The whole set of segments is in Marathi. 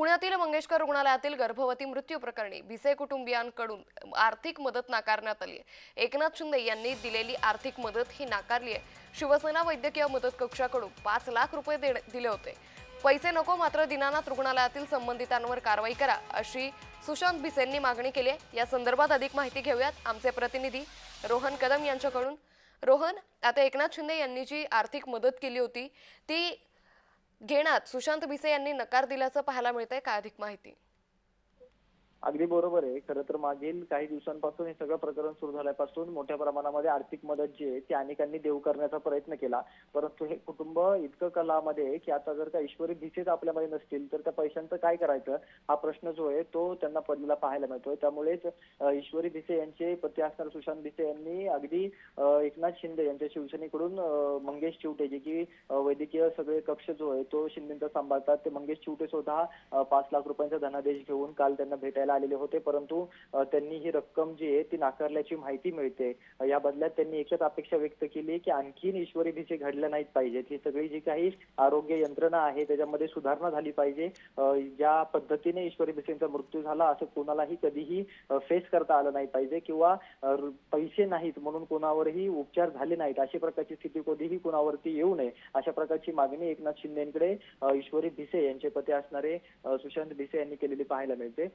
पुण्यातील मंगेशकर रुग्णालयातील गर्भवती मृत्यू प्रकरणी भिसे कुटुंबियांकडून आर्थिक मदत नाकारण्यात आली आहे. एकनाथ शिंदे यांनी दिलेली आर्थिक मदत ही नाकारली आहे. शिवसेना वैद्यकीय मदत कक्षाकडून पाच लाख रुपये दिले होते. पैसे नको मात्र दीनानाथ रुग्णालयातील संबंधितांवर कारवाई करा अशी सुशांत भिसेंनी मागणी केली आहे. या संदर्भात अधिक माहिती घेऊयात आमचे प्रतिनिधी रोहन कदम यांच्याकडून. रोहन आता एकनाथ शिंदे यांनी जी आर्थिक मदत केली होती ती घेण्यात सुशांत भिसे यांनी नकार दिल्याचं पाहायला मिळतंय. काय अधिक माहिती? अगदी बरोबर आहे. खरं तर मागील काही दिवसांपासून हे सगळं प्रकरण सुरू झाल्यापासून मोठ्या प्रमाणामध्ये आर्थिक मदत जी आहे ती अनेकांनी देऊ करण्याचा प्रयत्न केला. परंतु हे कुटुंब इतकं कलामध्ये आहे की आता जर का ईश्वरी भिसेच आपल्यामध्ये नसतील तर त्या पैशांचं काय करायचं? हा प्रश्न जो आहे तो त्यांना पडलेला पाहायला मिळतोय. त्यामुळेच ईश्वरी भिसे यांचे पती असणारे सुशांत भिसे यांनी अगदी एकनाथ शिंदे यांच्या शिवसेनेकडून मंगेश चिवटे जे की वैद्यकीय सगळे कक्ष जो आहे तो शिंदेचा सांभाळतात. ते मंगेश चिवटे सुद्धा पाच लाख रुपयांचा धनादेश घेऊन काल त्यांना भेटायला आलेले होते. परंतु त्यांनी ही रक्कम जी आहे ती नाकारल्याची माहिती मिळते. या बदल्यात त्यांनी एकच अपेक्षा व्यक्त केली की आणखीन ईश्वरी भिसे घडल्या नाहीत पाहिजेत. ही सगळी जी काही आरोग्य यंत्रणा आहे त्याच्यामध्ये सुधारणा झाली पाहिजे. ज्या पद्धतीने ईश्वरी भिसेंचा मृत्यू झाला असं कोणालाही कधीही फेस करता आलं नाही पाहिजे किंवा पैसे नाहीत म्हणून कोणावरही उपचार झाले नाहीत. अशी प्रकारची स्थिती कधीही कोणावरती येऊ नये. अशा प्रकारची मागणी एकनाथ शिंदेकडे ईश्वरी भिसे यांचे पती असणारे सुशांत भिसे यांनी केलेली पाहायला मिळते.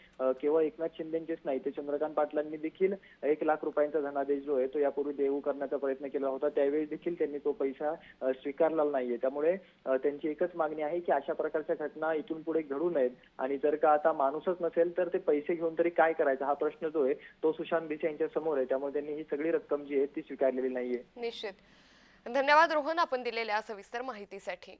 केवळ एकनाथ शिंदेचेच नाही तर चंद्रकांत पाटलांनी देखील एक लाख रुपयांचा धनादेश जो आहे तो यापूर्वी देऊ करण्याचा प्रयत्न केला होता. त्यावेळी देखील त्यांनी तो पैसा स्वीकारला नाहीये. त्यामुळे त्यांची एकच मागणी आहे की अशा प्रकारच्या घटना इथून पुढे घडू नयेत. आणि जर का आता माणूसच नसेल तर ते पैसे घेऊन तरी काय करायचा? हा प्रश्न जो आहे तो सुशांत भिसे यांच्या समोर आहे. त्यामुळे त्यांनी ही सगळी रक्कम जी आहे ती स्वीकारलेली नाहीये. निश्चित. धन्यवाद रोहन आपण दिलेल्या सविस्तर माहितीसाठी.